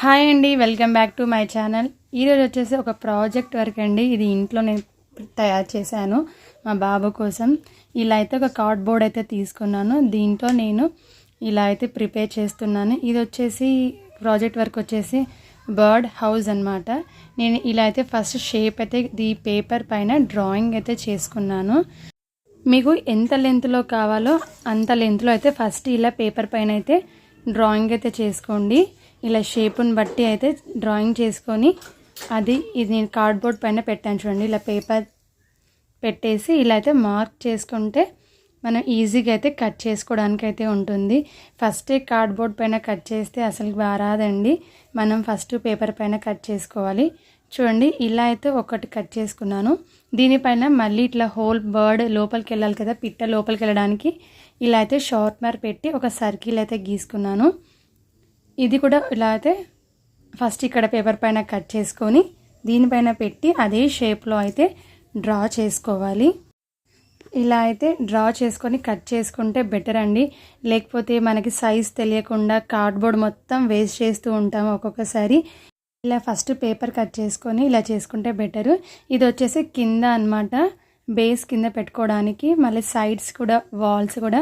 Hi అండి welcome back to my channel. ఈరోజు వచ్చేసి ఒక ప్రాజెక్ట్ వర్క్ అండి. ఇది ఇంట్లో నేను తయారు చేశాను మా బాబు కోసం. ఇలా అయితే ఒక కార్డ్బోర్డ్ అయితే తీసుకున్నాను. దీంట్లో నేను ఇలా అయితే ప్రిపేర్ చేస్తున్నాను. ఇది వచ్చేసి ప్రాజెక్ట్ వర్క్ వచ్చేసి బర్డ్ హౌస్ అనమాట నేను ఇలా అయితే ఫస్ట్ షేప్ అయితే ఈ పేపర్ పైన డ్రాయింగ్ అయితే చేసుకున్నాను. మీకు ఎంత లెంత్లో కావాలో అంత లెంత్లో అయితే ఫస్ట్ ఇలా పేపర్ పైన అయితే డ్రాయింగ్ అయితే చేసుకోండి. ఇలా షేప్ని బట్టి అయితే డ్రాయింగ్ చేసుకొని అది ఇది నేను కార్డ్బోర్డ్ పైన పెట్టాను చూడండి. ఇలా పేపర్ పెట్టేసి ఇలా అయితే మార్క్ చేసుకుంటే మనం ఈజీగా అయితే కట్ చేసుకోవడానికి అయితే ఉంటుంది. ఫస్టే కార్డ్బోర్డ్ పైన కట్ చేస్తే అసలు బారాదండి మనం ఫస్ట్ పేపర్ పైన కట్ చేసుకోవాలి. చూడండి ఇలా అయితే ఒకటి కట్ చేసుకున్నాను. దీనిపైన మళ్ళీ ఇట్లా హోల్ బర్డ్ లోపలికి వెళ్ళాలి కదా పిట్ట లోపలికి వెళ్ళడానికి ఇలా అయితే షార్ప్నర్ పెట్టి ఒక సర్కిల్ అయితే గీసుకున్నాను. ఇది కూడా ఇలా అయితే ఫస్ట్ ఇక్కడ పేపర్ పైన కట్ చేసుకొని దీనిపైన పెట్టి అదే షేప్లో అయితే డ్రా చేసుకోవాలి. ఇలా అయితే డ్రా చేసుకొని కట్ చేసుకుంటే బెటర్ అండి. లేకపోతే మనకి సైజ్ తెలియకుండా కార్డ్బోర్డ్ మొత్తం వేస్ట్ చేస్తూ ఉంటాము ఒక్కొక్కసారి. ఇలా ఫస్ట్ పేపర్ కట్ చేసుకొని ఇలా చేసుకుంటే బెటరు. ఇది వచ్చేసి కింద అనమాట బేస్ కింద పెట్టుకోవడానికి మళ్ళీ సైడ్స్ కూడా వాల్స్ కూడా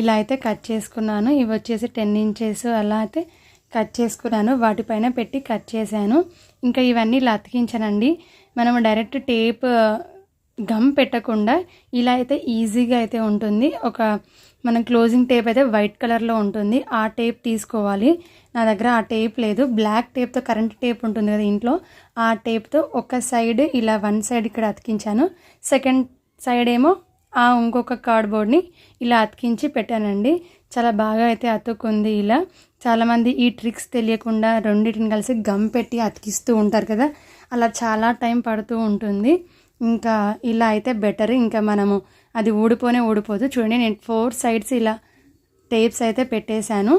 ఇలా అయితే కట్ చేసుకున్నాను. ఇవి వచ్చేసి టెన్ ఇంచెస్ అలా అయితే కట్ చేసుకున్నాను. వాటిపైన పెట్టి కట్ చేశాను. ఇంకా ఇవన్నీ ఇలా అతికించానండి మనం డైరెక్ట్ టేప్ గమ్ పెట్టకుండా ఇలా అయితే ఈజీగా అయితే ఉంటుంది. ఒక మనం క్లోజింగ్ టేప్ అయితే వైట్ కలర్లో ఉంటుంది. ఆ టేప్ తీసుకోవాలి. నా దగ్గర ఆ టేప్ లేదు. బ్లాక్ టేప్తో కరెంట్ టేప్ ఉంటుంది కదా ఇంట్లో. ఆ టేప్తో ఒక సైడ్ ఇలా వన్ సైడ్ ఇక్కడ అతికించాను. సెకండ్ సైడ్ ఏమో ఆ ఇంకొక కార్డ్బోర్డ్ని ఇలా అతికించి పెట్టానండి. చాలా బాగా అయితే అతుక్కుంది ఇలా. చాలామంది ఈ ట్రిక్స్ తెలియకుండా రెండింటిని కలిసి గమ్ పెట్టి అతికిస్తూ ఉంటారు కదా. అలా చాలా టైం పడుతూ ఉంటుంది. ఇంకా ఇలా అయితే బెటర్ ఇంకా మనము అది ఊడిపోనే ఊడిపోదు. చూడండి నేను ఫోర్ సైడ్స్ ఇలా టేప్స్ అయితే పెట్టేశాను.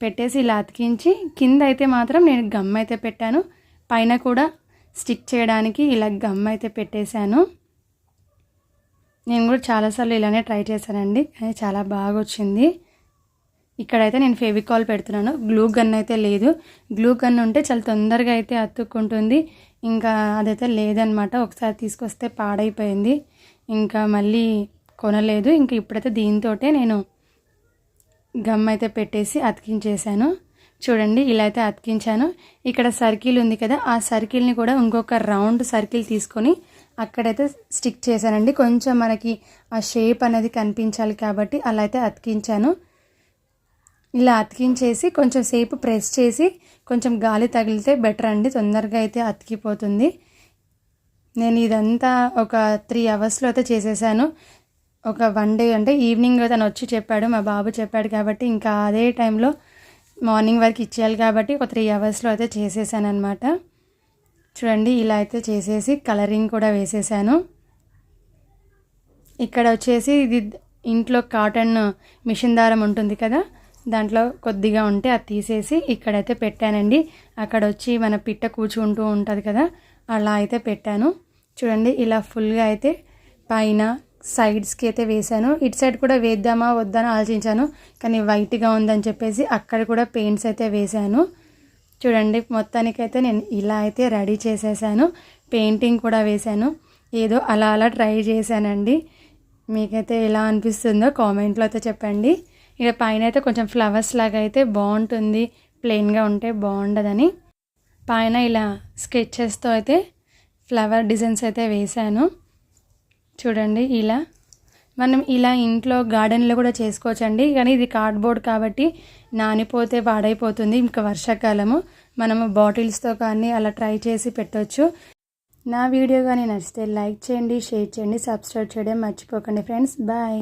పెట్టేసి ఇలా అతికించి కింద అయితే మాత్రం నేను గమ్ అయితే పెట్టాను. పైన కూడా స్టిక్ చేయడానికి ఇలా గమ్ అయితే పెట్టేశాను. నేను కూడా చాలాసార్లు ఇలానే ట్రై చేశానండి. కానీ చాలా బాగా వచ్చింది ఇక్కడైతే నేను ఫెవికాల్ పెడుతున్నాను. గ్లూ గన్ అయితే లేదు. గ్లూ గన్ ఉంటే చాలా తొందరగా అయితే అతుక్కుంటుంది. ఇంకా అదైతే లేదనమాట. ఒకసారి తీసుకొస్తే పాడైపోయింది. ఇంకా మళ్ళీ కొనలేదు. ఇంకా ఇప్పుడైతే దీంతో నేను గమ్ అయితే పెట్టేసి అతికించేశాను. చూడండి ఇలా అయితే అతికించాను. ఇక్కడ సర్కిల్ ఉంది కదా ఆ సర్కిల్ని కూడా ఇంకొక రౌండ్ సర్కిల్ తీసుకొని అక్కడైతే స్టిక్ చేశానండి. కొంచెం మనకి ఆ షేప్ అనేది కనిపించాలి కాబట్టి అలా అయితే అతికించాను. ఇలా అతికించేసి కొంచెం సేపు ప్రెస్ చేసి కొంచెం గాలి తగిలితే బెటర్ అండి. తొందరగా అయితే అతికిపోతుంది. నేను ఇదంతా ఒక త్రీ అవర్స్లో అయితే చేసేసాను. ఒక వన్ డే అంటే ఈవినింగ్ తను వచ్చి చెప్పాడు మా బాబు చెప్పాడు కాబట్టి ఇంకా అదే టైంలో మార్నింగ్ వరకు ఇచ్చేయాలి కాబట్టి ఒక త్రీ అవర్స్లో అయితే చేసేసాను అనమాట చూడండి ఇలా అయితే చేసేసి కలరింగ్ కూడా వేసేసాను. ఇక్కడ వచ్చేసి ఇది ఇంట్లో కాటన్ మిషన్ దారం ఉంటుంది కదా దాంట్లో కొద్దిగా ఉంటే అది తీసేసి ఇక్కడైతే పెట్టానండి. అక్కడ వచ్చి మన పిట్ట కూర్చుంటూ ఉంటుంది కదా అలా అయితే పెట్టాను. చూడండి ఇలా ఫుల్గా అయితే పైన సైడ్స్కి అయితే వేసాను. ఇటు సైడ్ కూడా వేద్దామా వద్దని ఆలోచించాను కానీ వైట్గా ఉందని చెప్పేసి అక్కడ కూడా పెయింట్స్ అయితే వేశాను చూడండి మొత్తానికైతే నేను ఇలా అయితే రెడీ చేసేసాను. పెయింటింగ్ కూడా వేశాను. ఏదో అలా అలా ట్రై చేశానండి. మీకైతే ఎలా అనిపిస్తుందో కామెంట్లో అయితే చెప్పండి. ఇక పైన అయితే కొంచెం ఫ్లవర్స్ లాగా అయితే బాగుంటుంది. ప్లెయిన్గా ఉంటే బాగుండదని. పైన ఇలా స్కెచెస్తో అయితే ఫ్లవర్ డిజైన్స్ అయితే వేశాను. చూడండి ఇలా మనం ఇలా ఇంట్లో గార్డెన్లో కూడా చేసుకోవచ్చండి. కానీ ఇది కార్డ్బోర్డ్ కాబట్టి నానిపోతే పాడైపోతుంది. ఇంకా వర్షాకాలము మనము బాటిల్స్తో కానీ అలా ట్రై చేసి పెట్టవచ్చు నా వీడియో కానీ నచ్చితే లైక్ చేయండి షేర్ చేయండి సబ్స్క్రైబ్ చేయడం మర్చిపోకండి ఫ్రెండ్స్ బాయ్